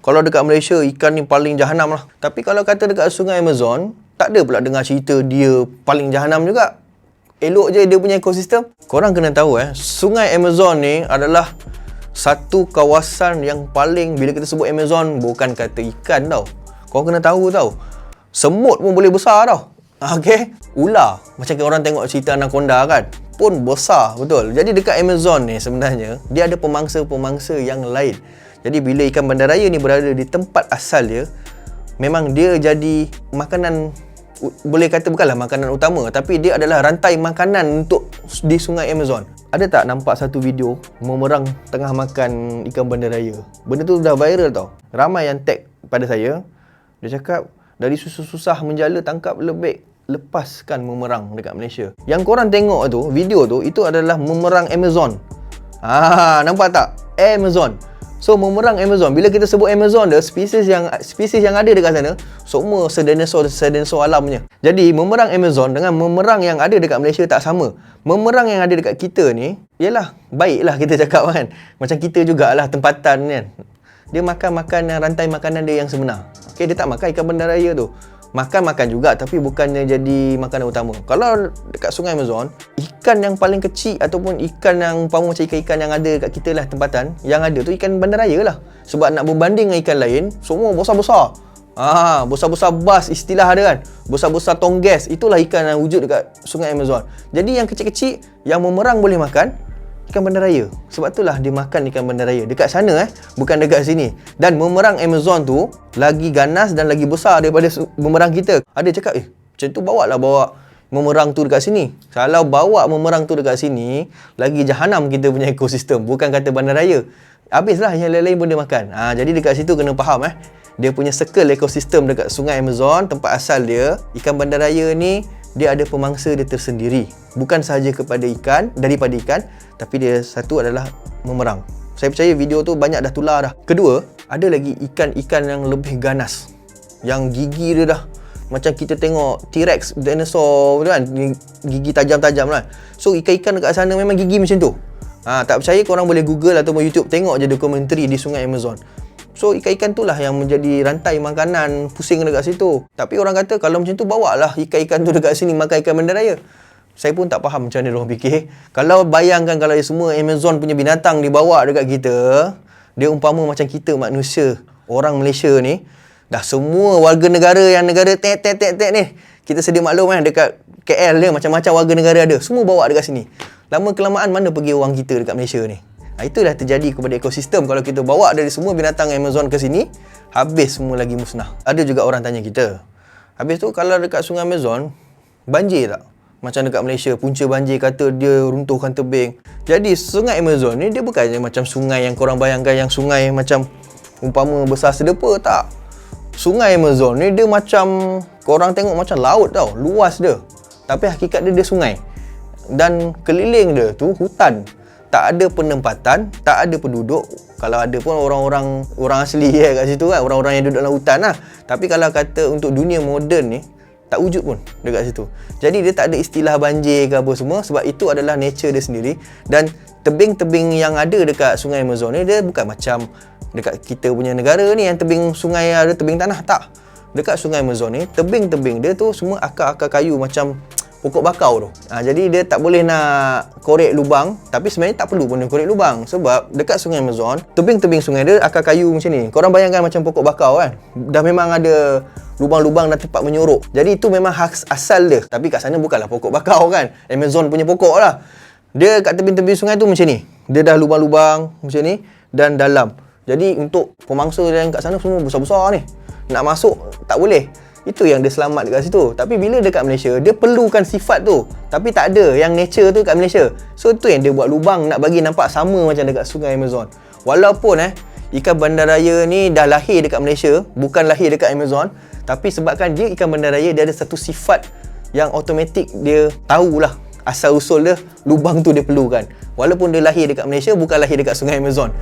Kalau dekat Malaysia, ikan ni paling jahanam lah. Tapi kalau kata dekat sungai Amazon, tak ada pula dengar cerita dia paling jahanam juga. Elok je dia punya ekosistem. Korang kena tahu eh, sungai Amazon ni adalah satu kawasan yang paling, bila kita sebut Amazon, bukan kata ikan tau. Korang kena tahu tau. Semut pun boleh besar tau. Okay? Ular. Macam orang tengok cerita Anaconda kan pun besar betul. Jadi dekat Amazon ni sebenarnya dia ada pemangsa-pemangsa yang lain. Jadi bila ikan bandaraya ni berada di tempat asal dia memang dia jadi makanan boleh kata bukanlah makanan utama tapi dia adalah rantai makanan untuk di sungai Amazon. Ada tak nampak satu video memerang tengah makan ikan bandaraya? Benda tu dah viral tau. Ramai yang tag pada saya. Dia cakap dari susah-susah menjala tangkap lebih lepaskan memerang dekat Malaysia. Yang korang tengok tu, video tu, itu adalah memerang Amazon. Ah, nampak tak? Amazon. So memerang Amazon. Bila kita sebut Amazon dia, spesies yang spesies yang ada dekat sana, semua sedinosaur sedinosaur alamnya. Jadi memerang Amazon dengan memerang yang ada dekat Malaysia tak sama. Memerang yang ada dekat kita ni, yalah, baiklah kita cakap kan. Macam kita jugalah tempatan kan. Dia makan makan rantai makanan dia yang sebenar. Okay, dia tak makan ikan bandaraya tu makan-makan juga tapi bukannya jadi makanan utama. Kalau dekat sungai Amazon, ikan yang paling kecil ataupun ikan yang umpama macam ikan-ikan yang ada kat kita lah tempatan, yang ada tu ikan bandaraya lah. Sebab nak berbanding dengan ikan lain, semua besar-besar. Ah, besar-besar bas istilah ada kan. Besar-besar tongges, itulah ikan yang wujud dekat sungai Amazon. Jadi yang kecil-kecil yang memerang boleh makan, ikan bandaraya. Sebab itulah dia makan ikan bandaraya. Dekat sana eh, bukan dekat sini. Dan memerang Amazon tu lagi ganas dan lagi besar daripada memerang kita. Ada cakap, eh, macam tu bawa lah bawa memerang tu dekat sini. Kalau bawa memerang tu dekat sini, lagi jahanam kita punya ekosistem. Bukan kata bandaraya. Habislah yang lain-lain pun dia makan. Ha, jadi dekat situ kena faham eh. Dia punya circle ekosistem dekat sungai Amazon, tempat asal dia. Ikan bandaraya ni, dia ada pemangsa dia tersendiri. Bukan sahaja kepada ikan, daripada ikan, tapi dia satu adalah memerang. Saya percaya video tu banyak dah tular dah. Kedua, ada lagi ikan-ikan yang lebih ganas. Yang gigi dia dah macam kita tengok T-Rex, dinosaur kan, gigi tajam-tajam lah. So ikan-ikan dekat sana memang gigi macam tu. Ha, tak percaya korang boleh google atau YouTube tengok je dokumentari di sungai Amazon. So ikan-ikan tu lah yang menjadi rantai makanan pusing dekat situ. Tapi orang kata kalau macam tu bawa lah ikan-ikan tu dekat sini makan ikan bandaraya saya pun tak faham macam mana orang fikir. Kalau bayangkan kalau semua Amazon punya binatang dibawa dekat kita, dia umpama macam kita manusia, orang Malaysia ni, dah semua warga negara yang negara tek tek tek tek ni, kita sedia maklum kan dekat KL dia macam-macam warga negara ada, semua bawa dekat sini. Lama kelamaan mana pergi orang kita dekat Malaysia ni? Ha, itulah terjadi kepada ekosistem kalau kita bawa dari semua binatang Amazon ke sini, habis semua lagi musnah. Ada juga orang tanya kita, habis tu kalau dekat sungai Amazon, banjir tak? Macam dekat Malaysia punca banjir kata dia runtuhkan tebing. Jadi sungai Amazon ni dia bukannya macam sungai yang korang bayangkan yang sungai macam umpama besar sedepa tak. Sungai Amazon ni dia macam korang tengok macam laut tau luas dia. Tapi hakikat dia dia sungai. Dan keliling dia tu hutan. Tak ada penempatan tak ada penduduk. Kalau ada pun orang-orang orang asli ya kat situ kan orang-orang yang duduk dalam hutan lah. Tapi kalau kata untuk dunia moden ni tak wujud pun dekat situ. Jadi dia tak ada istilah banjir ke apa semua sebab itu adalah nature dia sendiri dan tebing-tebing yang ada dekat sungai Amazon ni dia bukan macam dekat kita punya negara ni yang tebing sungai ada tebing tanah tak. Dekat sungai Amazon ni tebing-tebing dia tu semua akar-akar kayu macam pokok bakau tu. Ha, jadi dia tak boleh nak korek lubang tapi sebenarnya tak perlu pun dia korek lubang sebab dekat sungai Amazon, tebing-tebing sungai dia akar kayu macam ni. Korang bayangkan macam pokok bakau kan. Dah memang ada lubang-lubang dan tempat menyorok. Jadi itu memang hak asal dia. Tapi kat sana bukanlah pokok bakau kan. Amazon punya pokok lah. Dia kat tebing-tebing sungai tu macam ni. Dia dah lubang-lubang macam ni dan dalam. Jadi untuk pemangsa yang kat sana semua besar-besar ni. Nak masuk tak boleh. Itu yang dia selamat dekat situ. Tapi bila dekat Malaysia, dia perlukan sifat tu. Tapi tak ada yang nature tu kat Malaysia. So tu yang dia buat lubang nak bagi nampak sama macam dekat sungai Amazon. Walaupun eh, ikan bandaraya ni dah lahir dekat Malaysia, bukan lahir dekat Amazon. Tapi sebabkan dia ikan bandaraya, dia ada satu sifat yang automatik dia tahulah asal usul dia lubang tu dia perlukan. Walaupun dia lahir dekat Malaysia, bukan lahir dekat sungai Amazon.